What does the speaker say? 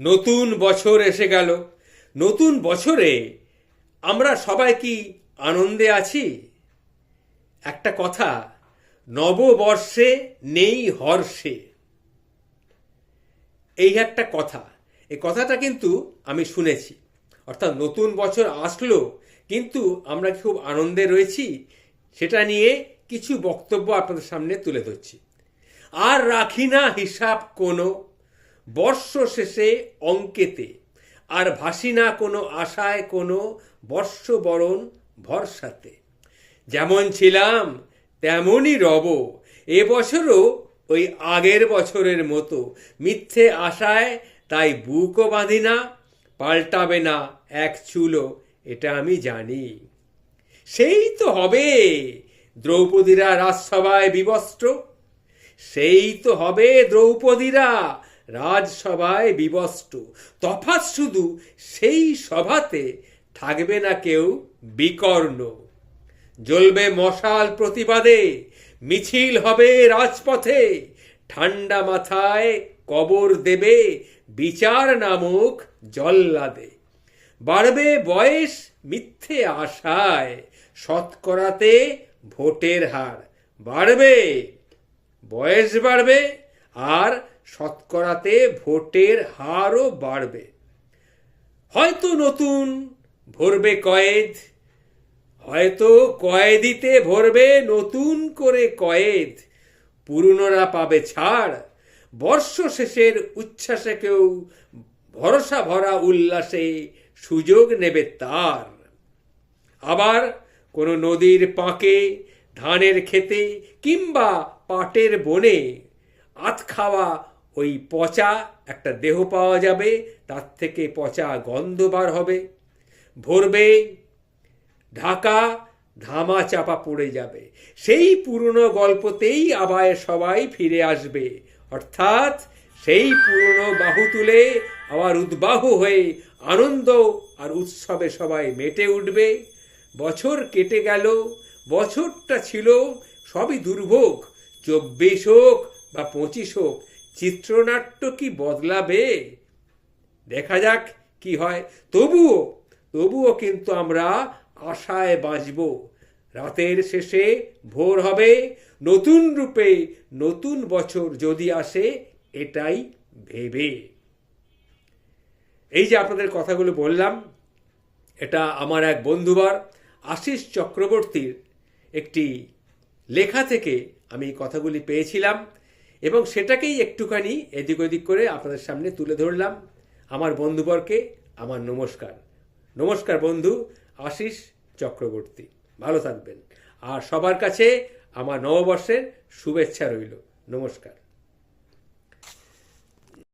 নতুন বছর এসে গেল। নতুন বছরে আমরা সবাই কি আনন্দে আছি? একটা কথা, নববর্ষে নেই হর্ষে। এই একটা কথা। এই কথাটা কিন্তু আমি শুনেছি। অর্থাৎ নতুন বছর আসলো, কিন্তু আমরা খুব আনন্দে রয়েছি, সেটা নিয়ে কিছু বক্তব্য আপনাদের সামনে তুলে ধরছি। আর রাখি না হিসাব কোনো। বর্ষ শেষে অঙ্কেতে। আর ভাসি না কোনো আশায় কোনো বর্ষবরণ ভরসাতে। যেমন ছিলাম, তেমনই রব। এবছরও ওই আগের বছরের মতো। মিথ্যে আশায় তাই বুকও বাঁধি না, পাল্টাবে না এক চুলো এটা আমি জানি। সেই তো হবে, দ্রৌপদীরা রাজসভায় বিবস্ত্র। সেই তো হবে দ্রৌপদীরা রাজসভায় বিবস্ত্র তফাৎ শুধু সেই সভাতে থাকবে না কেউ বিকর্ণ। জ্বলবে মশাল প্রতিবাদে, মিছিল হবে রাজপথে ঠান্ডা মাথায় কবর দেবে বিচার নামক জল্লাদে। বাড়বে বয়স মিথ্যে আশায়, শতকরাতে ভোটের হার। বাড়বে, বয়স বাড়বে আর শতকরাতে ভোটের হারও বাড়বে। হয়তো নতুন ভরবে কয়েদ, হয়তো কয়েদিতে ভরবে নতুন করে কয়েদ। পুরনোরা পাবে ছাড়, বর্ষ শেষের উচ্ছ্বাসে কেউ ভরসা ভরা উল্লাসে সুযোগ নেবে তার। আবার কোনো নদীর পাঁকে, ধানের খেতে কিংবা পাটের বনে আত খাওয়া ওই পচা একটা দেহ পাওয়া যাবে, তার থেকে পচা গন্ধ বার হবে। ভরবে, ঢাকা ধামা চাপা পড়ে যাবে। সেই পুরনো গল্পতেই আবার সবাই ফিরে আসবে। অর্থাৎ সেই পুরনো বাহু তুলে আবার উদ্বাহু হয়ে আনন্দ আর উৎসবে সবাই মেটে উঠবে। বছর কেটে গেল, বছরটা ছিল সবই দুর্ভোগ, চব্বিশ হোক বা পঁচিশ হোক চিত্রনাট্য কি বদলাবে? দেখা যাক কি হয়। তবুও তবুও কিন্তু আমরা আশায় বাঁচব। রাতের শেষে ভোর হবে। নতুন রূপে নতুন বছর যদি আসে, এটাই ভেবে। এই যে আপনাদের কথাগুলো বললাম, এটা আমার এক বন্ধুবার, আশিস চক্রবর্তীর একটি লেখা থেকে আমি কথাগুলি পেয়েছিলাম। এবং সেটাকেই একটুখানি এদিক ওদিক করে আপনাদের সামনে তুলে ধরলাম। আমার বন্ধুবর্গে, আমার নমস্কার। নমস্কার বন্ধু আশিস চক্রবর্তী। ভালো থাকবেন। আর সবার কাছে আমার নববর্ষের শুভেচ্ছা রইল। নমস্কার।